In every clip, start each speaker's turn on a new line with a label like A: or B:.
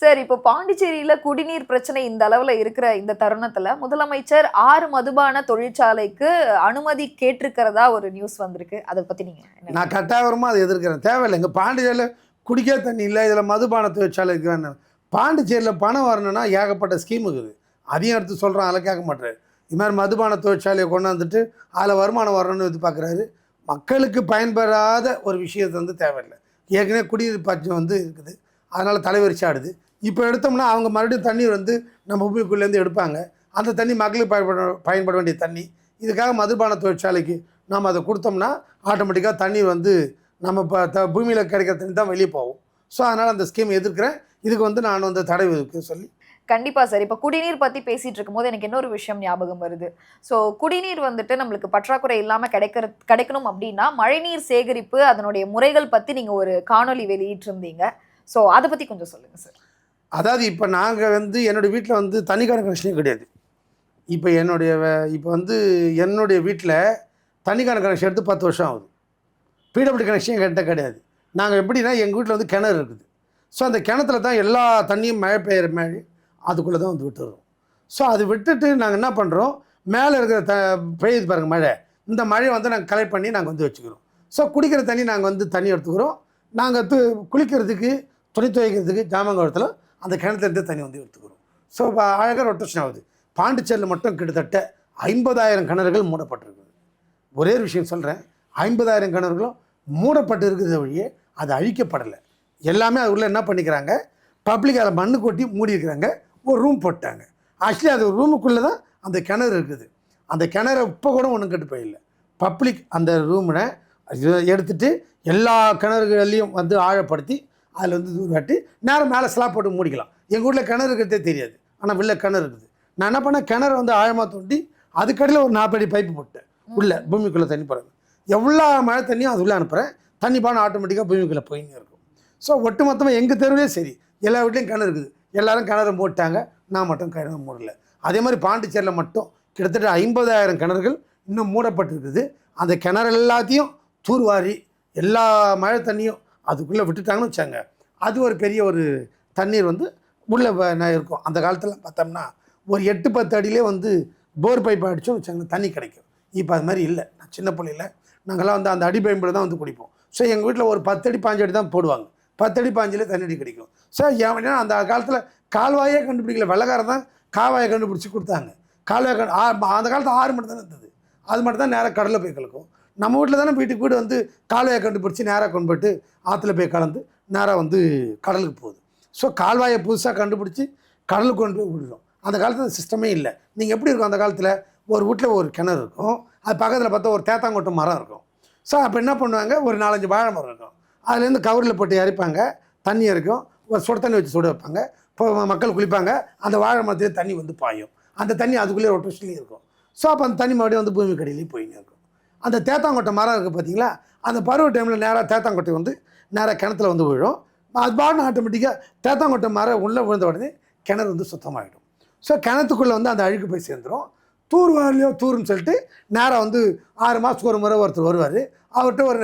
A: Sir இப்போ பாண்டிச்சேரியில குடிநீர் பிரச்சனை இந்த அளவுல இருக்கிற இந்த தருணத்துல முதலமைச்சர் ஆறு மதுபான தொழிற்சாலைக்கு அனுமதி கேட்டிருக்கிறதா ஒரு நியூஸ் வந்திருக்கு. அதை பத்தி நீங்க
B: நான் கட்டாயமாக அதை எதிர்க்கிறேன். தேவையில்லை. இங்கே பாண்டிச்சேரியில் குடிக்க தண்ணி இல்லை இதில் மதுபான தொழிற்சாலை இருக்கு வேணும். பாண்டிச்சேரியில் பணம் வரணும்னா ஏகப்பட்ட ஸ்கீம் இருக்குது. அதையும் எடுத்து சொல்கிறான் அதில் கேட்க மாட்டாரு இது மாதிரி மதுபான தொழிற்சாலையை கொண்டு வந்துட்டு அதில் வருமானம் வரணும்னு எதிர்பார்க்குறாரு. மக்களுக்கு பயன்பெறாத ஒரு விஷயத்தை வந்து தேவையில்லை. ஏற்கனவே குடிநீர் வந்து இருக்குது. அதனால் தலைவரிச்சாடுது. இப்போ எடுத்தோம்னா அவங்க மறுபடியும் தண்ணீர் வந்து நம்ம பூமிக்குள்ளேருந்து எடுப்பாங்க. அந்த தண்ணி மக்களுக்கு பயன்பட பயன்பட வேண்டிய தண்ணி. இதுக்காக மதுபான தொழிற்சாலைக்கு நம்ம அதை கொடுத்தோம்னா ஆட்டோமேட்டிக்காக தண்ணீர் வந்து நம்ம இப்போ த பூமியில் கிடைக்கிற தண்ணி தான் வெளியே போகும். ஸோ அதனால் அந்த ஸ்கீம் எதிர்க்கிறேன். இதுக்கு வந்து நான் வந்து தடை விதிக்க சொல்லி.
A: கண்டிப்பாக சார். இப்போ குடிநீர் பற்றி பேசிகிட்டு இருக்கும்போது எனக்கு இன்னொரு விஷயம் ஞாபகம் வருது. ஸோ குடிநீர் வந்துட்டு நம்மளுக்கு பற்றாக்குறை இல்லாமல் கிடைக்கிற கிடைக்கணும் அப்படின்னா மழைநீர் சேகரிப்பு அதனுடைய முறைகள் பற்றி நீங்கள் ஒரு காணொளி வெளியிட்டிருந்தீங்க. ஸோ அதை பற்றி கொஞ்சம் சொல்லுங்கள் சார்.
B: அதாவது இப்போ நாங்கள் வந்து என்னுடைய வீட்டில் வந்து தண்ணிக்கான கனெக்ஷனே கிடையாது. இப்போ என்னுடைய வே- இப்போ வந்து என்னுடைய வீட்டில் தனிக்கான கனெக்ஷன் எடுத்து பத்து வருஷம் ஆகுது. பிடபிள்யூ கனெக்ஷன் கிட்டே கிடையாது. நாங்கள் எப்படின்னா எங்கள் வீட்டில் வந்து கிணறு இருக்குது. ஸோ அந்த கிணத்துல தான் எல்லா தண்ணியும் மழை பெய்கிற மழை அதுக்குள்ளே தான் வந்து விட்டுறோம். ஸோ அது விட்டுட்டு நாங்கள் என்ன பண்ணுறோம் மேலே இருக்கிற த பெய்யுது பாருங்கள் மழை. இந்த மழையை வந்து நாங்கள் கலெக்ட் பண்ணி நாங்கள் வந்து வச்சுக்கிறோம். ஸோ குடிக்கிற தண்ணி நாங்கள் வந்து தண்ணி எடுத்துக்கிறோம். நாங்கள் து குளிக்கிறதுக்கு துணி துவைக்கிறதுக்கு ஜாமங்கலத்தில் அந்த கிணத்துலேருந்து தண்ணி வந்து எடுத்துக்கிறோம். ஸோ இப்போ அழகாக ரொட்டேஷன் ஆகுது. பாண்டிச்சேரியில் மட்டும் கிட்டத்தட்ட ஐம்பதாயிரம் கிணறுகள் மூடப்பட்டிருக்குது. ஒரே ஒரு விஷயம் சொல்கிறேன் ஐம்பதாயிரம் கிணறுகளும் மூடப்பட்டு இருக்கிறத வழியே அது அழிக்கப்படலை. எல்லாமே அது உள்ளே என்ன பண்ணிக்கிறாங்க? பப்ளிக் அதை மண்ணு கொட்டி மூடி இருக்கிறாங்க ஒரு ரூம் போட்டாங்க. ஆக்சுவலி அது ரூமுக்குள்ளே தான் அந்த கிணறு இருக்குது. அந்த கிணறு இப்போ கூட ஒன்றும் கெட்டு போயிடல பப்ளிக் அந்த ரூமில் எடுத்துகிட்டு எல்லா கிணறுகளையும் வந்து ஆழப்படுத்தி அதில் வந்து தூர் காட்டி நேரம் மேலே ஸ்லாப் போட்டு மூடிக்கலாம். எங்கள் ஊரில் கிணறு இருக்கிறதே தெரியாது. ஆனால் வெளில கிணறு இருக்குது. நான் என்ன பண்ணேன்? கிணறு வந்து ஆழமாக தோண்டி அதுக்கடியில் ஒரு நாற்பது அடி பைப்பு போட்டேன். உள்ளே பூமிக்குள்ளே தண்ணி போகிறது எவ்வளோ மழை தண்ணியும் அது உள்ளே அனுப்புகிறேன் தண்ணி பானம் ஆட்டோமேட்டிக்காக பூமிக்குள்ளே போயின்னு இருக்கும். ஸோ ஒட்டு மொத்தமாக எங்கள் தெருவிலே சரி. எல்லா வீட்லேயும் கிணறு இருக்குது. எல்லாரும் கிணறு போட்டாங்க. நான் மட்டும் கிணறு மூடல. அதே மாதிரி பாண்டிச்சேரியில் மட்டும் கிட்டத்தட்ட ஐம்பதாயிரம் கிணறுகள் இன்னும் மூடப்பட்டிருக்குது. அந்த கிணறு எல்லாத்தையும் தூர்வாரி எல்லா மழை தண்ணியும் அதுக்குள்ளே விட்டுட்டாங்கன்னு வச்சாங்க. அது ஒரு பெரிய ஒரு தண்ணீர் வந்து உள்ளே இருக்கும். அந்த காலத்தில் பார்த்தோம்னா ஒரு எட்டு பத்து அடியிலே வந்து போர் பைப் அடித்தோம் வச்சாங்க. தண்ணி கிடைக்கும். இப்போ அது மாதிரி இல்லை. நான் சின்ன பிள்ளையில் நாங்கள்லாம் வந்து அந்த அடி பைப்பில் தான் வந்து குடிப்போம். ஸோ எங்கள் வீட்டில் ஒரு பத்து அடி பாஞ்சு அடி தான் போடுவாங்க. பத்து அடி பாஞ்சிலே தண்ணி அடி கிடைக்கும். ஸோ ஏன்னா அந்த காலத்தில் கால்வாயே கண்டுபிடிக்கல. வெள்ளக்காரன் தான் கால்வாயை கண்டுபிடிச்சி கொடுத்தாங்க. கால்வாய் கண்டு அந்த காலத்தில் ஆறு மட்டும் தானே இருந்தது. அது மட்டும் தான் நேராக கடலில் போய் கலக்கும் நம்ம வீட்டில் தானே வீட்டுக்கு வீடு வந்து கால்வாயை கண்டுபிடிச்சி நேராக கொண்டு போயிட்டு ஆற்றுல போய் கலந்து நேராக வந்து கடலுக்கு போகுது. ஸோ கால்வாயை புதுசாக கண்டுபிடிச்சி கடலுக்கு கொண்டு போய் விடுறோம். அந்த காலத்தில் சிஸ்டமே இல்லை. நீங்கள் எப்படி இருக்கும் அந்த காலத்தில்? ஒரு வீட்டில் ஒரு கிணறு இருக்கும். அது பக்கத்தில் பார்த்தா ஒரு தேத்தாங்கொட்டை மரம் இருக்கும். ஸோ அப்போ என்ன பண்ணுவாங்க? ஒரு நாலஞ்சு வாழை மரம் இருக்கும். அதுலேருந்து கவரில் போட்டு இறைப்பாங்க தண்ணி இருக்கும். ஒரு சுட தண்ணி வச்சு சுட வைப்பாங்க. இப்போ மக்கள் குளிப்பாங்க. அந்த வாழை மரத்துலேயே தண்ணி வந்து பாயும். அந்த தண்ணி அதுக்குள்ளேயே ரொட்டேஷன்லேயும் இருக்கும். ஸோ அப்போ அந்த தண்ணி மறுபடியும் வந்து பூமி கடையிலேயே போயின்னு இருக்கும். அந்த தேத்தாங்கொட்டை மரம் இருக்குது பார்த்தீங்களா அந்த பருவ டைமில் நேராக தேத்தாங்கொட்டை வந்து நேராக கிணத்துல வந்து விழும். அது பாட்டு ஆட்டோமேட்டிக்காக தேத்தாங்கொட்டை மரம் உள்ளே விழுந்த உடனே கிணறு வந்து சுத்தமாகிடும் ஸோ கிணத்துக்குள்ளே வந்து அந்த அழுக்கு போய் சேர்ந்துடும் தூர் வரலையோ தூருன்னு சொல்லிட்டு நேராக வந்து ஆறு மாதத்துக்கு ஒரு முறை ஒருத்தர் வருவார். அவர்கிட்ட ஒரு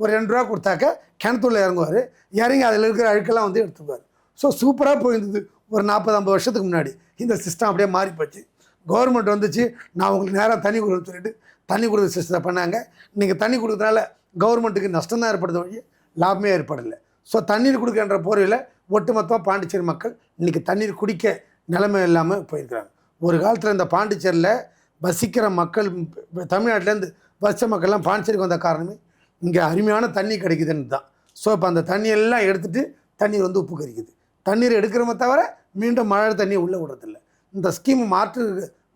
B: ஒரு ரெண்டு ரூபா கொடுத்தாக்க கிணத்துள்ள இறங்குவார். இறங்கி அதில் இருக்கிற அழுக்கெல்லாம் வந்து எடுத்துக்குவார். ஸோ சூப்பராக போயிருந்தது. ஒரு நாற்பது ஐம்பது வருஷத்துக்கு முன்னாடி. இந்த சிஸ்டம் அப்படியே மாறி போச்சு கவர்மெண்ட் வந்துச்சு. நான் உங்களுக்கு நேராக தண்ணி கொடுன்னு சொல்லிட்டு தண்ணி கொடுக்குற சிஸ்டத்தை பண்ணாங்க? நீங்கள் தண்ணி கொடுக்குறதுனால கவர்மெண்ட்டுக்கு நஷ்டம் தான் ஏற்படுது வழி லாபமே ஏற்படலை. ஸோ தண்ணீர் கொடுக்கன்ற போர்வையில் ஒட்டுமொத்தமாக பாண்டிச்சேரி மக்கள் இன்றைக்கி தண்ணீர் குடிக்க நிலைமை இல்லாமல் போயிருக்கிறாங்க. ஒரு காலத்தில் இந்த பாண்டிச்சேரியில் வசிக்கிற மக்கள் தமிழ்நாட்டிலேருந்து வசித்த மக்கள்லாம் பாண்டிச்சேரிக்கு வந்த காரணமே இங்கே அருமையான தண்ணி கிடைக்குதுன்னு தான். ஸோ இப்போ அந்த தண்ணியெல்லாம் எடுத்துகிட்டு தண்ணீர் வந்து உப்பு கரிக்குது தண்ணீர் எடுக்கிறோமே தவிர மீண்டும் மழை தண்ணியை உள்ளே விடுறதில்ல. இந்த ஸ்கீம் மாற்று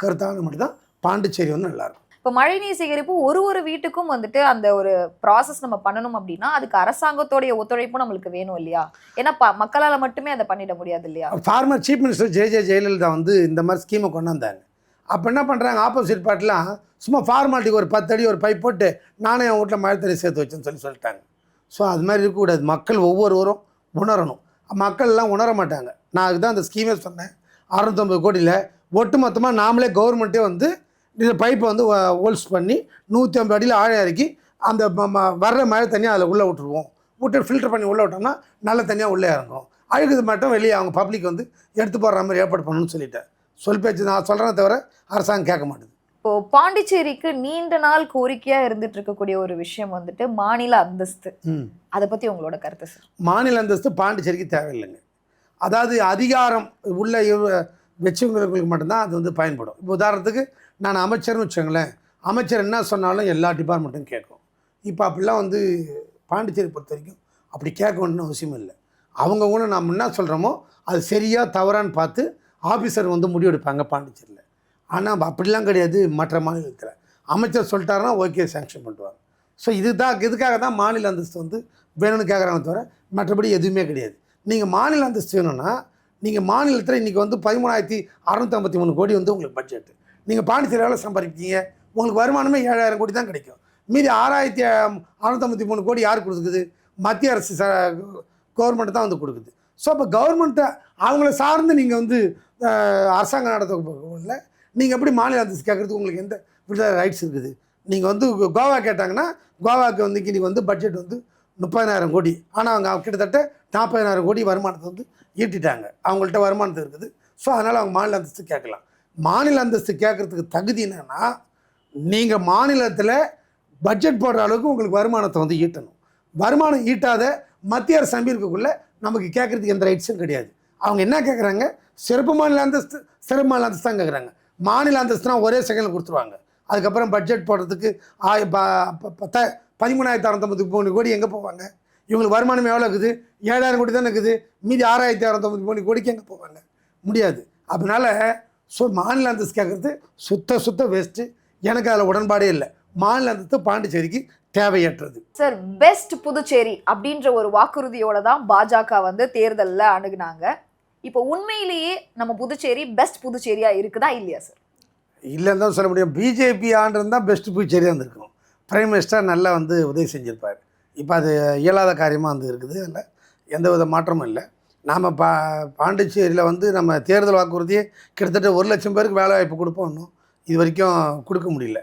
B: கருத்தான மட்டும் தான் பாண்டிச்சேரி வந்து நல்லாயிருக்கும்
A: இப்போ மழைநீர் சேகரிப்பு ஒரு ஒரு வீட்டுக்கும் வந்துட்டு அந்த ஒரு ப்ராசஸ் நம்ம பண்ணணும் அப்படின்னா அதுக்கு அரசாங்கத்தோடைய ஒத்துழைப்பும் நம்மளுக்கு வேணும் இல்லையா? ஏன்னா ப- மக்களால் மட்டுமே அதை பண்ணிட முடியாது இல்லையா?
B: Former chief minister J J Jayalalithaa வந்து இந்த மாதிரி ஸ்கீமை கொண்டு வந்தாங்க அப்போ என்ன பண்ணுறாங்க ஆப்போசிட் பார்ட்டிலாம் சும்மா ஃபார்மாலிட்டிக்கு ஒரு பத்து அடி ஒரு பைப் போட்டு நானே அவங்க வீட்டில் மழை தண்ணி சேர்த்து வச்சேன்னு சொல்லி சொல்லிட்டாங்க. ஸோ அது மாதிரி இருக்கக்கூடாது. மக்கள் ஒவ்வொருவரும் உணரணும். மக்கள்லாம் உணர மாட்டாங்க. நான் அதுதான் அந்த ஸ்கீமே சொன்னேன். அறுநூத்தொம்பது கோடியில் ஒட்டு மொத்தமாக நாமளே கவர்மெண்ட்டே வந்து இந்த பைப்பை வந்து ஹோல்ஸ் பண்ணி நூற்றி ஐம்பது அடியில் ஆழம் இறக்கி அந்த வர்ற மழை தண்ணியை அதில் உள்ளே விட்டுருவோம். விட்டு ஃபில்டர் பண்ணி உள்ளே விட்டோம்னா நல்ல தண்ணியாக உள்ளே இறங்கும். அழுகுது மட்டும் வெளியே அவங்க பப்ளிக் வந்து எடுத்து போடுற மாதிரி ஏற்பாடு பண்ணணும்னு சொல்லிட்டேன் சொல் பேச்சு நான் சொல்கிறேன் தவிர அரசாங்கம் கேட்க மாட்டேது.
A: இப்போ பாண்டிச்சேரிக்கு நீண்ட நாள் கோரிக்கையா இருந்துட்டு இருக்கக்கூடிய ஒரு விஷயம் வந்துட்டு மாநில அந்தஸ்து. அதை பத்தி உங்களோட கருத்து சார்.
B: மாநில அந்தஸ்து பாண்டிச்சேரிக்கு தேவையில்லைங்க. அதாவது அதிகாரம் உள்ள வச்சவங்களுக்கு மட்டும்தான் அது வந்து பயன்படும். இப்போ உதாரணத்துக்கு நான் அமைச்சர்னு வச்சுக்கோங்களேன். அமைச்சர் என்ன சொன்னாலும் எல்லா டிபார்ட்மெண்ட்டும் கேட்கும். இப்போ அப்படிலாம் வந்து பாண்டிச்சேரி பொறுத்த வரைக்கும் அப்படி கேட்கணும்னு அவசியம் இல்லை. அவங்க கூட நாம் என்ன சொல்கிறோமோ அது சரியாக தவறான்னு பார்த்து ஆஃபீஸர் வந்து முடிவெடுப்பாங்க பாண்டிச்சேரியில். ஆனால் அப்படிலாம் கிடையாது மற்ற மாநிலத்தில். அமைச்சர் சொல்லிட்டாருன்னா ஓகே சேங்ஷன் பண்ணுவாங்க ஸோ இதுதான் இதுக்காக தான் மாநில அந்தஸ்து வந்து வேணும்னு கேட்குறாங்க தவிர மற்றபடி எதுவுமே கிடையாது. நீங்கள் மாநில அந்தஸ்து வேணும்னா நீங்கள் மாநிலத்தில் இன்றைக்கி வந்து பதிமூணாயிரத்தி அறநூற்றம்பத்தி மூணு கோடி வந்து உங்களுக்கு பட்ஜெட்டு நீங்கள் பாண்டிச்சேரி எவ்வளோ சம்பாதிப்பீங்க. உங்களுக்கு வருமானமே ஏழாயிரம் கோடி தான் கிடைக்கும். மீதி ஆறாயிரத்தி அறநூற்றம்பத்தி மூணு கோடி யார் கொடுக்குது? மத்திய அரசு ச கவர்மெண்ட் தான் வந்து கொடுக்குது. ஸோ அப்போ கவர்மெண்ட்டை அவங்கள சார்ந்து நீங்கள் வந்து அரசாங்கம் நடத்த நீங்கள் எப்படி மாநில அந்தஸ்து கேட்குறதுக்கு உங்களுக்கு எந்த வித ரைட்ஸ் இருக்குது? நீங்கள் வந்து கோவா கேட்டாங்கன்னா கோவாவுக்கு வந்து இன்னைக்கு வந்து பட்ஜெட் வந்து முப்பதினாயிரம் கோடி. ஆனால் அவங்க கிட்டத்தட்ட நாற்பதினாயிரம் கோடி வருமானத்தை வந்து ஈட்டிட்டாங்க. அவங்கள்ட்ட வருமானத்தை இருக்குது. ஸோ அதனால் அவங்க மாநில அந்தஸ்து கேட்கலாம். மாநில அந்தஸ்து கேட்குறதுக்கு தகுதி என்னன்னா நீங்கள் மாநிலத்தில் பட்ஜெட் போடுற அளவுக்கு உங்களுக்கு வருமானத்தை வந்து ஈட்டணும். வருமானம் ஈட்டாத மத்திய அரசு நம்பியிருக்கக்குள்ள நமக்கு கேட்குறதுக்கு எந்த ரைட்ஸும் கிடையாது. அவங்க என்ன கேட்குறாங்க? சிறப்பு மாநில அந்தஸ்து சிறப்பு மாநில அந்தஸ்து தான் கேட்குறாங்க. மாநில அந்தஸ்துனா ஒரே செகண்டில் கொடுத்துருவாங்க. அதுக்கப்புறம் பட்ஜெட் போடுறதுக்கு ஆய ப- ப- பத்த பதிமூணாயிரத்தி அறநூத்தம்பது மூணு கோடி எங்கே போவாங்க? இவங்களுக்கு வருமானம் எவ்வளோ இருக்குது? ஏழாயிரம் கோடி தானே இருக்குது. மீதி ஆறாயிரத்தி அறநூத்தம்பது மூணு கோடிக்கு எங்கே போவாங்க? முடியாது. அதனால் ஸோ மாநில அந்தஸ்து கேட்குறது சுத்த சுத்த வேஸ்ட்டு எனக்கு அதில் உடன்பாடே இல்லை. மாநில அந்தஸ்து பாண்டிச்சேரிக்கு தேவையற்றது.
A: சார் பெஸ்ட் புதுச்சேரி அப்படின்ற ஒரு வாக்குறுதியோட தான் பாஜக வந்து தேர்தல்ல அணுகுனாங்க. இப்போ உண்மையிலேயே நம்ம புதுச்சேரி பெஸ்ட் புதுச்சேரியா இருக்குதா இல்லையா சார்?
B: இல்லைன்னு தான் சொல்ல முடியும். பிஜேபி ஆண்டிருந்தா பெஸ்ட் புதுச்சேரியாக இருந்திருக்கும். பிரைம் மினிஸ்டர் நல்லா வந்து உதவி செஞ்சுருப்பார். இப்போ அது இயலாத காரியமாக வந்து இருக்குது. அதில் எந்த வித மாற்றமும் இல்லை. நாம் பா பாண்டிச்சேரியில் வந்து நம்ம தேர்தல் வாக்குறுதியே கிட்டத்தட்ட ஒரு லட்சம் பேருக்கு வேலை வாய்ப்பு கொடுப்போம் இது வரைக்கும் கொடுக்க முடியல.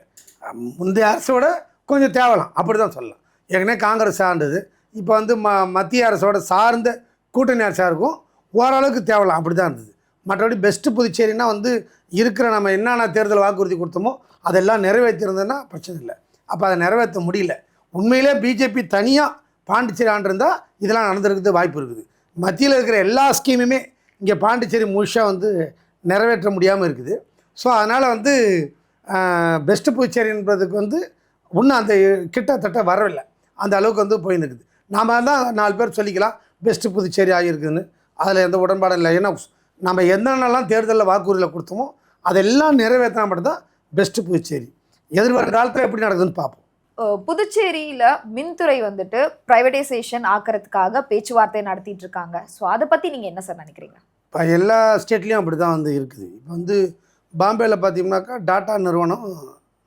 B: முந்தைய அரசோட கொஞ்சம் தேவலாம். அப்படி தான் சொல்லலாம். ஏற்கனவே காங்கிரஸ் சார்ந்தது. இப்போ வந்து ம மத்திய அரசோட சார்ந்த கூட்டணி அரசாக இருக்கும். ஓரளவுக்கு தேவலாம். அப்படி தான் இருந்தது. மற்றபடி பெஸ்ட்டு புதுச்சேரினா வந்து இருக்கிற நம்ம என்னென்ன தேர்தல் வாக்குறுதி கொடுத்தோமோ அதெல்லாம் நிறைவேற்றிருந்ததுன்னா பிரச்சனை இல்லை. அப்போ அதை நிறைவேற்ற முடியல. உண்மையிலே பிஜேபி தனியாக பாண்டிச்சேரி ஆண்டிருந்தால் இதெல்லாம் நடந்திருக்கிறது வாய்ப்பு இருக்குது. மத்தியில் இருக்கிற எல்லா ஸ்கீமுமே இங்கே பாண்டிச்சேரி முழுசாக வந்து நிறைவேற்ற முடியாமல் இருக்குது. ஸோ அதனால் வந்து பெஸ்ட்டு புதுச்சேரின்றதுக்கு வந்து இன்னும் அந்த கிட்டத்தட்ட வரவில்லை. அந்த அளவுக்கு வந்து போயின்னு இருக்குது. நாம் தான் நாலு பேர் சொல்லிக்கலாம் பெஸ்ட்டு புதுச்சேரி ஆகியிருக்குதுன்னு அதில் எந்த உடன்பாடும் இல்லை. ஏன்னா நம்ம என்னென்னலாம் தேர்தலில் வாக்குறுதியில் கொடுத்தோமோ அதெல்லாம் நிறைவேற்றினா மட்டும்தான் பெஸ்ட்டு புதுச்சேரி எதிர்வரும் காலத்தில் எப்படி நடக்குதுன்னு பார்ப்போம்.
A: புதுச்சேரியில் மின்துறை வந்துட்டு ப்ரைவேடைசேஷன் ஆக்கிறதுக்காக பேச்சுவார்த்தை நடத்திட்டு இருக்காங்க ஸோ அதை பற்றி நீங்கள் என்ன சார் நினைக்கிறீங்க?
B: இப்போ எல்லா ஸ்டேட்லேயும் அப்படி தான் வந்து இருக்குது. இப்போ வந்து பாம்பேயில் பார்த்தீங்கன்னாக்கா டாட்டா நிறுவனம்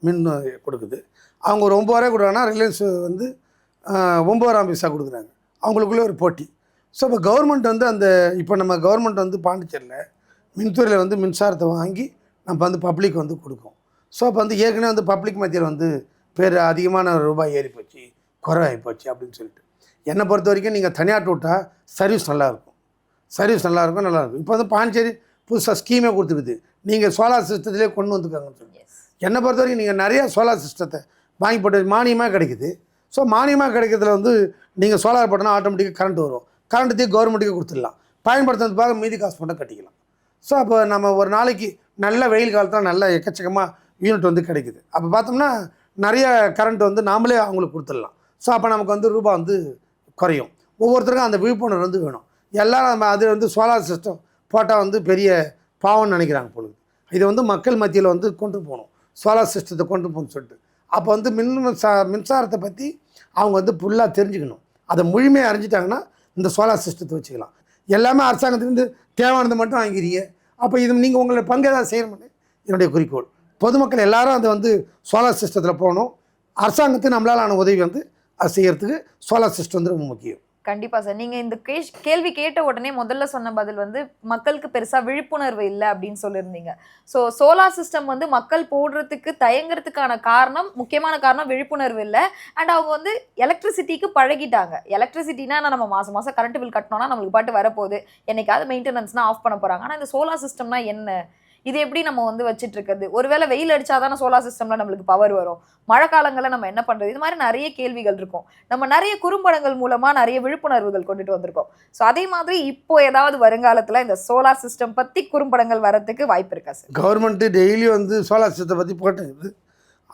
B: மின் கொடுக்குது. அவங்க ஒரு ஒம்பது கொடுக்குறாங்கன்னா ரிலையன்ஸ் வந்து ஒம்பதாம் பைசா கொடுக்குறாங்க. அவங்களுக்குள்ளே ஒரு போட்டி. ஸோ இப்போ கவர்மெண்ட் வந்து அந்த இப்போ நம்ம கவர்மெண்ட் வந்து பாண்டிச்சேரியில் மின்துறையில் வந்து மின்சாரத்தை வாங்கி நம்ம வந்து பப்ளிக் வந்து கொடுக்கும். ஸோ அப்போ வந்து ஏற்கனவே வந்து பப்ளிக் மத்தியில் வந்து பேர் அதிகமான ரூபாய் ஏறி போச்சு குறைவாகி போச்சு அப்படின்னு சொல்லிட்டு. என்னை பொறுத்த வரைக்கும் நீங்கள் தனியார் விட்டால் சர்வீஸ் நல்லாயிருக்கும் சர்வீஸ் நல்லாயிருக்கும் நல்லாயிருக்கும் இப்போ வந்து பாண்டிச்சேரி புதுசாக ஸ்கீமே கொடுத்துருக்குது. நீங்கள் சோலார் சிஸ்டத்திலே கொண்டு வந்துருக்காங்கன்னு சொல்லி என்னை பொறுத்த வரைக்கும் நீங்கள் நிறைய சோலார் சிஸ்டத்தை வாங்கி போட்டு மானியமாக கிடைக்குது. ஸோ மானியமாக கிடைக்கிறதுல வந்து நீங்கள் சோலார் போட்டோன்னா ஆட்டோமேட்டிக்காக கரண்ட் வரும். கரண்ட்டு கவர்மெண்ட்டுக்கு கொடுத்துடலாம். பயன்படுத்துறது பார்க்க மீதி காசு மட்டும் கட்டிக்கலாம். ஸோ அப்போ நம்ம ஒரு நாளைக்கு நல்ல வெயில் காலத்தில் நல்ல எக்கச்சக்கமாக யூனிட் வந்து கிடைக்குது. அப்போ பார்த்தோம்னா நிறைய கரண்ட் வந்து நாமளே அவங்களுக்கு கொடுத்துடலாம். ஸோ அப்போ நமக்கு வந்து ரூபா வந்து குறையும். ஒவ்வொருத்தருக்கும் அந்த விழிப்புணர்வு வந்து வேணும். எல்லோரும் நம்ம அது வந்து சோலார் சிஸ்டம் போட்டால் வந்து பெரிய பாவம்னு நினைக்கிறாங்க பொழுது இதை வந்து மக்கள் மத்தியில் வந்து கொண்டு போகணும். சோலார் சிஸ்டத்தை கொண்டு போகணும்னு சொல்லிட்டு. அப்போ வந்து மின் மின்சாரத்தை பற்றி அவங்க வந்து ஃபுல்லாக தெரிஞ்சுக்கணும். அதை முழுமையாக அறிஞ்சிட்டாங்கன்னா இந்த சோலார் சிஸ்டத்தை வச்சுக்கலாம். எல்லாமே அரசாங்கத்துலேருந்து தேவையானதை மட்டும் வாங்கிறீங்க அப்போ இது நீங்கள் உங்களை பங்கு ஏதாவது செய்யணும்னு என்னுடைய குறிக்கோள். பொதுமக்கள் எல்லாரும் அதை வந்து சோலார் சிஸ்டத்தில் போகணும். அரசாங்கத்துக்கு நம்மளால் ஆன உதவி வந்து அது செய்யறதுக்கு சோலார் சிஸ்டம் வந்து ரொம்ப முக்கியம்.
A: கண்டிப்பாக சார். நீங்கள் இந்த கேஷ்- கேள்வி கேட்ட உடனே முதல்ல சொன்ன பதில் வந்து மக்களுக்கு பெருசாக விழிப்புணர்வு இல்லை அப்படின்னு சொல்லியிருந்தீங்க. ஸோ சோலார் சிஸ்டம் வந்து மக்கள் போடுறதுக்கு தயங்குறதுக்கான காரணம் முக்கியமான காரணம் விழிப்புணர்வு இல்லை. அண்ட் அவங்க வந்து எலக்ட்ரிசிட்டிக்கு பழகிட்டாங்க. எலக்ட்ரிசிட்டினா நம்ம மாதம் மாதம் கரண்ட் பில் கட்டினோன்னா நம்மளுக்கு பாட்டு வரப்போகுது. என்னைக்காவது மெயின்டெனன்ஸ்னால் ஆஃப் பண்ண போகிறாங்க ஆனால் இந்த சோலார் சிஸ்டம்னா என்ன? இது எப்படி நம்ம வந்து வச்சிட்டு இருக்கிறது ஒருவேளை வெயில் அடிச்சாதானே சோலார் சிஸ்டம்ல நம்மளுக்கு பவர் வரும். மழை காலங்களில் நம்ம என்ன பண்றது? இது மாதிரி நிறைய கேள்விகள் இருக்கும். நம்ம நிறைய குறும்படங்கள் மூலமா நிறைய விழிப்புணர்வுகள் கொண்டுட்டு வந்திருக்கோம். ஸோ அதே மாதிரி இப்போ ஏதாவது வருங்காலத்துல இந்த சோலார் சிஸ்டம் பத்தி குறும்படங்கள் வரதுக்கு வாய்ப்பு இருக்கா சார்
B: கவர்மெண்ட்டு டெய்லி வந்து சோலார் சிஸ்டத்தை பற்றி போட்டுங்குது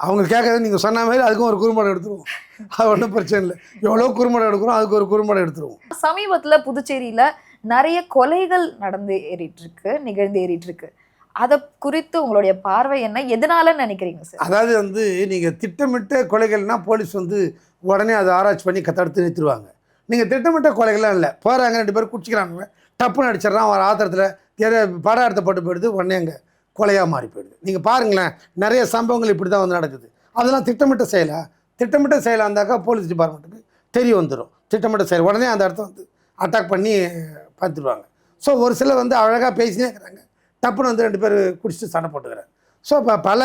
B: அவங்க கேட்கறது நீங்கள் சொன்ன மாதிரி அதுக்கும் ஒரு குறும்படம் எடுத்துருவோம். அது ஒன்றும் பிரச்சனை இல்லை. எவ்வளோ குறும்படம் எடுக்கிறோம் அதுக்கு ஒரு குறும்படம் எடுத்துருவோம்.
A: சமீபத்துல புதுச்சேரியில நிறைய கொலைகள் நடந்து ஏறிட்டு இருக்கு நிகழ்ந்து ஏறிட்டு இருக்கு. அதை குறித்து உங்களுடைய பார்வை என்ன? எதனால நினைக்கிறீங்க சார்?
B: அதாவது வந்து நீங்கள் திட்டமிட்ட கொலைகள்னா போலீஸ் வந்து உடனே அதை ஆராய்ச்சி பண்ணி க- தடுத்து நிறுத்திடுவாங்க. நீங்கள் திட்டமிட்ட கொலைகள்லாம் இல்லை. போகிறாங்க ரெண்டு பேரும் குடிச்சிக்கிறாங்க டப்புன்னு அடிச்சிடறான் ஒரு ஆத்திரத்தில் எதை படம் எடுத்த போட்டு போயிடுது உடனே அங்கே கொலையாக மாறி போயிடுது. நீங்கள் பாருங்களேன் நிறைய சம்பவங்கள் இப்படி தான் வந்து நடக்குது. அதெல்லாம் திட்டமிட்ட செயலா? திட்டமிட்ட செயலாக இருந்தாக்கா போலீஸ் டிபார்ட்மெண்ட்டுக்கு தெரிய வந்துடும் திட்டமிட்ட செயல். உடனே அந்த இடத்த வந்து அட்டாக் பண்ணி பார்த்துருவாங்க ஸோ ஒரு சிலர் வந்து அழகாக பேசினே இருக்கிறாங்க. டப்புன்னு வந்து ரெண்டு பேர் குடிச்சிட்டு சண்டை போட்டுக்கிறேன் ஸோ இப்போ பல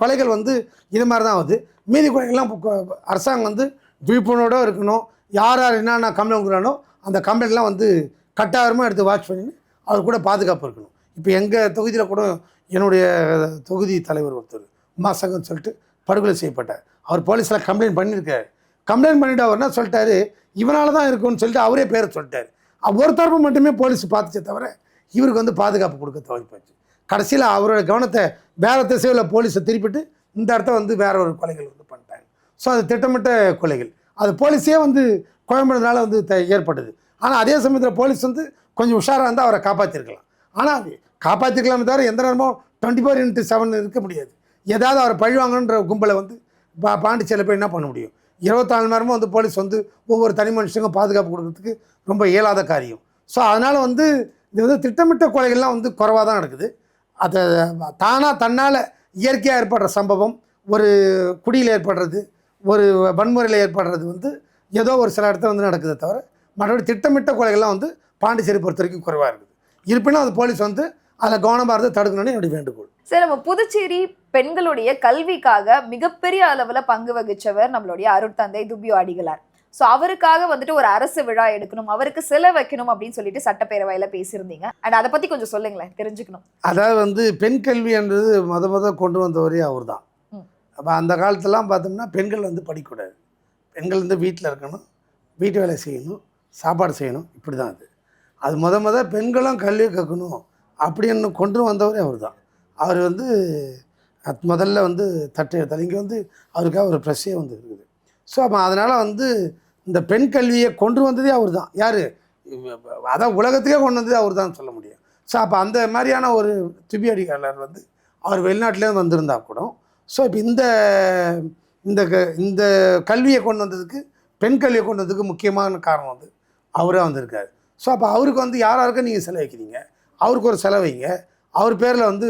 B: கொலைகள் வந்து இது மாதிரி தான் ஆகுது. மீதி கொலைகள்லாம் இப்போ அரசாங்கம் வந்து விழிப்புணர்வோட இருக்கணும். யார் யார் என்னென்ன கம்ப்ளைண்ட் கொடுக்குறானோ அந்த கம்ப்ளைண்ட்லாம் வந்து கட்டாயமாக எடுத்து வாட்ச் பண்ணி அவர் கூட பாதுகாப்பு இருக்கணும். இப்போ எங்கள் தொகுதியில் கூட என்னுடைய தொகுதி தலைவர் ஒருத்தர் உமாசங்கன்னு சொல்லிட்டு படுகொலை செய்யப்பட்டார். அவர் போலீஸில் கம்ப்ளைண்ட் பண்ணியிருக்காரு. கம்ப்ளைண்ட் பண்ணிட்டு அவர் என்ன சொல்லிட்டாரு? இவனால தான் இருக்கும்னு சொல்லிட்டு அவரே பேரை சொல்லிட்டார். ஒரு தரப்பு மட்டுமே போலீஸ் பார்த்துச்சே தவிர இவருக்கு வந்து பாதுகாப்பு கொடுக்க தவறி போச்சு. கடைசியில் அவரோட கவனத்தை வேறு திசையில் போலீஸை திருப்பிட்டு இந்த இடத்த வந்து வேற ஒரு கொலைகள் வந்து பண்ணிட்டாங்க. ஸோ அது திட்டமிட்ட கொலைகள். அது போலீஸே வந்து குழம்புறதுனால வந்து த- ஏற்பட்டது. ஆனால் அதே சமயத்தில் போலீஸ் வந்து கொஞ்சம் உஷாராக இருந்தால் அவரை காப்பாற்றிருக்கலாம் ஆனால் அது காப்பாற்றிருக்கலாமே தவிர எந்த நேரமும் டுவெண்ட்டி ஃபோர் இன்ட்டு செவன் இருக்க முடியாது. ஏதாவது அவரை பழிவாங்கன்ற கும்பலை வந்து பா பாண்டிச்சேரியில் போய் என்ன பண்ண முடியும்? இருபத்தாலு நேரமும் வந்து போலீஸ் வந்து ஒவ்வொரு தனி மனுஷனுக்கும் பாதுகாப்பு கொடுக்கறதுக்கு ரொம்ப இயலாத காரியம். ஸோ அதனால் வந்து இது வந்து திட்டமிட்ட கொலைகள்லாம் வந்து குறைவாக தான் நடக்குது. அதை தானாக தன்னால் இயற்கையாக ஏற்படுற சம்பவம் ஒரு குடியில் ஏற்படுறது ஒரு வன்முறையில் ஏற்படுறது வந்து ஏதோ ஒரு சில இடத்துல வந்து நடக்குதே தவிர மற்றபடி திட்டமிட்ட கொலைகள்லாம் வந்து பாண்டிச்சேரி பொறுத்த வரைக்கும் குறைவாக இருக்குது. இருப்பினும் அது போலீஸ் வந்து அதில் கவனமாக இருந்து தடுக்கணும்னு என்னுடைய வேண்டுகோள்.
A: சரி நம்ம புதுச்சேரி பெண்களுடைய கல்விக்காக மிகப்பெரிய அளவில் பங்கு வகித்தவர் நம்மளுடைய அருட்தந்தை துபியோ அடிகளார் ஸோ அவருக்காக வந்துட்டு ஒரு அரசு விழா எடுக்கணும் அவருக்கு சிலை வைக்கணும் அப்படின்னு சொல்லிட்டு சட்டப்பேரவையில பேசியிருந்தீங்க. அண்ட் அதை பத்தி கொஞ்சம் சொல்லுங்களேன் தெரிஞ்சுக்கணும்.
B: அதாவது வந்து பெண் கல்வி என்றது முத முத கொண்டு வந்தவரே அவர் தான். அப்போ அந்த காலத்துலலாம் பார்த்தோம்னா பெண்கள் வந்து படிக்கக்கூடாது. பெண்கள் வந்து வீட்டில் இருக்கணும் வீட்டு வேலை செய்யணும் சாப்பாடு செய்யணும் இப்படி தான் அது. அது முத முத பெண்களும் கல்வி கற்கணும் அப்படின்னு கொண்டு வந்தவரே அவர் தான் அவர் வந்து முதல்ல வந்து தட்டு எடுத்தார். இங்கே வந்து அவருக்காக ஒரு ப்ரெஸ்ஸே வந்து இருக்குது. ஸோ அப்போ அதனால் வந்து இந்த பெண் கல்வியை கொண்டு வந்ததே அவர் தான் யார்? அதான் உலகத்துக்கே கொண்டு வந்ததே அவர் தான் சொல்ல முடியும். ஸோ அப்போ அந்த மாதிரியான ஒரு திபி அடிகாரர் வந்து அவர் வெளிநாட்டிலேருந்து வந்திருந்தா கூட ஸோ இப்போ இந்த இந்த க- இந்த கல்வியை கொண்டு வந்ததுக்கு பெண் கல்வியை கொண்டு வந்ததுக்கு முக்கியமான காரணம் வந்து அவரே வந்திருக்காரு. ஸோ அப்போ அவருக்கு வந்து யார் யாருக்கும் நீங்கள் செலவைக்கிறீங்க அவருக்கு ஒரு செலவைங்க அவர் பேரில் வந்து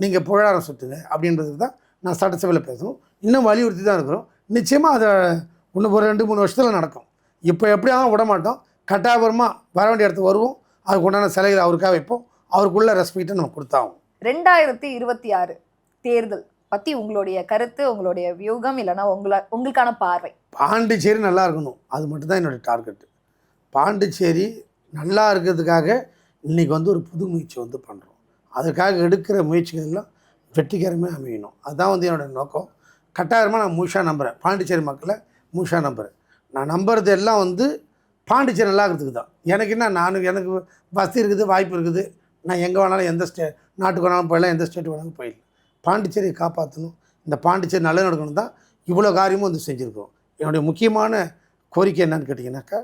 B: நீங்கள் புகழாரம் சுற்றுங்க அப்படின்றதுக்கு தான் நான் சட்டசபையில் பேசணும். இன்னும் வலியுறுத்தி தான் இருக்கிறோம். நிச்சயமாக அதை இன்னும் ஒரு ரெண்டு மூணு வருஷத்தில் நடக்கும். இப்போ எப்படியாவது விட மாட்டோம். கட்டாயபுரமாக வர வேண்டிய இடத்துக்கு வருவோம். அதுக்கு உண்டான சிலைகளை அவருக்காக வைப்போம். அவருக்குள்ள ரெஸ்பெக்ட்டை நம்ம கொடுத்தாகும்
A: ரெண்டாயிரத்தி இருபத்தி ஆறு தேர்தல் பத்தி உங்களுடைய கருத்து உங்களுடைய வியூகம் இல்லைன்னா உங்கள உங்களுக்கான பார்வை.
B: பாண்டிச்சேரி நல்லா இருக்கணும். அது மட்டும்தான் என்னுடைய டார்கெட்டு பாண்டிச்சேரி நல்லா இருக்கிறதுக்காக இன்றைக்கி வந்து ஒரு புது முயற்சி வந்து பண்ணுறோம் அதுக்காக எடுக்கிற முயற்சிகள் எல்லாம் வெற்றிகரமாக அமையணும். அதுதான் வந்து என்னோட நோக்கம். கட்டாயமாக நான் முழுசாக நம்புகிறேன் பாண்டிச்சேரி மக்களை முழுசாக நம்புகிறேன் நான் நம்புறது எல்லாம் வந்து பாண்டிச்சேரி நல்லா இருக்கிறதுக்கு தான். எனக்கு என்ன நான் எனக்கு வசதி இருக்குது வாய்ப்பு இருக்குது. நான் எங்கே வேணாலும் எந்த ஸ்டே நாட்டுக்கு வேணாலும் போயிடலாம் எந்த ஸ்டேட்டுக்கு வேணாலும் போயிடலாம். பாண்டிச்சேரியை காப்பாற்றணும். இந்த பாண்டிச்சேரி நல்லது நடக்கணும் தான் இவ்வளோ காரியமும் வந்து செஞ்சுருக்கோம் என்னுடைய முக்கியமான கோரிக்கை என்னன்னு கேட்டிங்கனாக்கா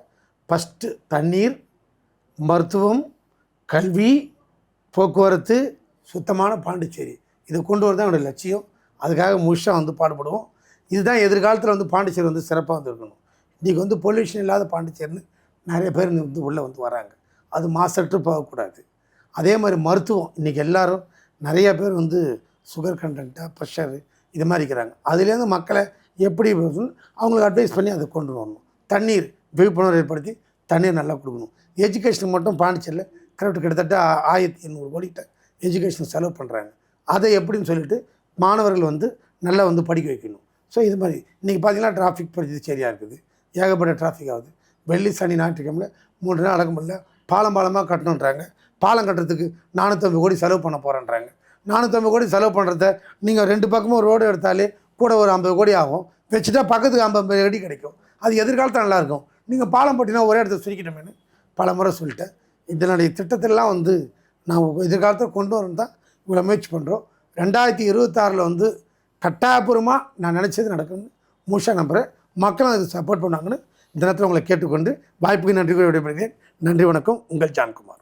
B: ஃபஸ்ட்டு தண்ணீர் மருத்துவம் கல்வி போக்குவரத்து சுத்தமான பாண்டிச்சேரி. இதை கொண்டு வரதான் என்னுடைய லட்சியம். அதுக்காக முழுஷாக வந்து பாடுபடுவோம். இதுதான் எதிர்காலத்தில் வந்து பாண்டிச்சேரி வந்து சிறப்பாக வந்துருக்கணும் இன்றைக்கி வந்து பொல்யூஷன் இல்லாத பாண்டிச்சேரின்னு நிறைய பேர் வந்து உள்ளே வந்து வராங்க. அது மாசற்று போகக்கூடாது. அதே மாதிரி மருத்துவம் இன்றைக்கி எல்லாரும் நிறைய பேர் வந்து சுகர் கண்டென்ட்டாக ப்ரெஷரு இது மாதிரி இருக்கிறாங்க. அதுலேருந்து மக்களை எப்படி அவங்களுக்கு அட்வைஸ் பண்ணி அதை கொண்டு வரணும். தண்ணீர் விழிப்புணர்வு ஏற்படுத்தி தண்ணீர் நல்லா கொடுக்கணும். எஜுகேஷன் மட்டும் பாண்டிச்சேரியில் கரெக்ட் கிட்டத்தட்ட ஆயிரத்தி எண்ணூறு கோடிக்கிட்ட எஜுகேஷன் செலவு பண்ணுறாங்க அதை எப்படின்னு சொல்லிட்டு மாணவர்கள் வந்து நல்லா வந்து படிக்க வைக்கணும். ஸோ இது மாதிரி. இன்றைக்கி பார்த்தீங்கன்னா டிராஃபிக் சரியாக இருக்குது. ஏகப்பட்ட டிராஃபிக் ஆகுது. வெள்ளி சனி ஞாயிற்றுக்கிழமை மூன்று நாள் அடக்க முடியல பாலம் பாலமாக கட்டணுன்றாங்க பாலம் கட்டுறதுக்கு நானூற்றம்பது கோடி செலவு பண்ண போகிறேன்றாங்க நானூற்றம்பது கோடி செலவு பண்ணுறத நீங்கள் ரெண்டு பக்கமும் ரோடு எடுத்தாலே கூட ஒரு ஐம்பது கோடி ஆகும். வச்சுட்டா பக்கத்துக்கு ஐம்பது அடி கிடைக்கும். அது எதிர்காலத்தில் நல்லாயிருக்கும் நீங்கள் பாலம் போட்டினா ஒரே இடத்துல சுருக்கிட்டோமேனு பல முறை சொல்லிட்டேன். இதனுடைய திட்டத்திலாம் வந்து நான் எதிர்காலத்தில் கொண்டு வரணும் தான் இவ்வளோ முயற்சி பண்ணுறோம் ரெண்டாயிரத்தி இருபத்தாறில் வந்து கட்டாயபூர்வமாக நான் நினச்சது நடக்கும்னு முழுசாக நம்புகிறேன் மக்களும் அதுக்கு சப்போர்ட் பண்ணாங்கன்னு தினத்தில் உங்களை கேட்டுக்கொண்டு வாய்ப்புக்கு நன்றி கூறி விடைபெறுகிறேன். நன்றி வணக்கம். உங்கள் ஜான்குமார்.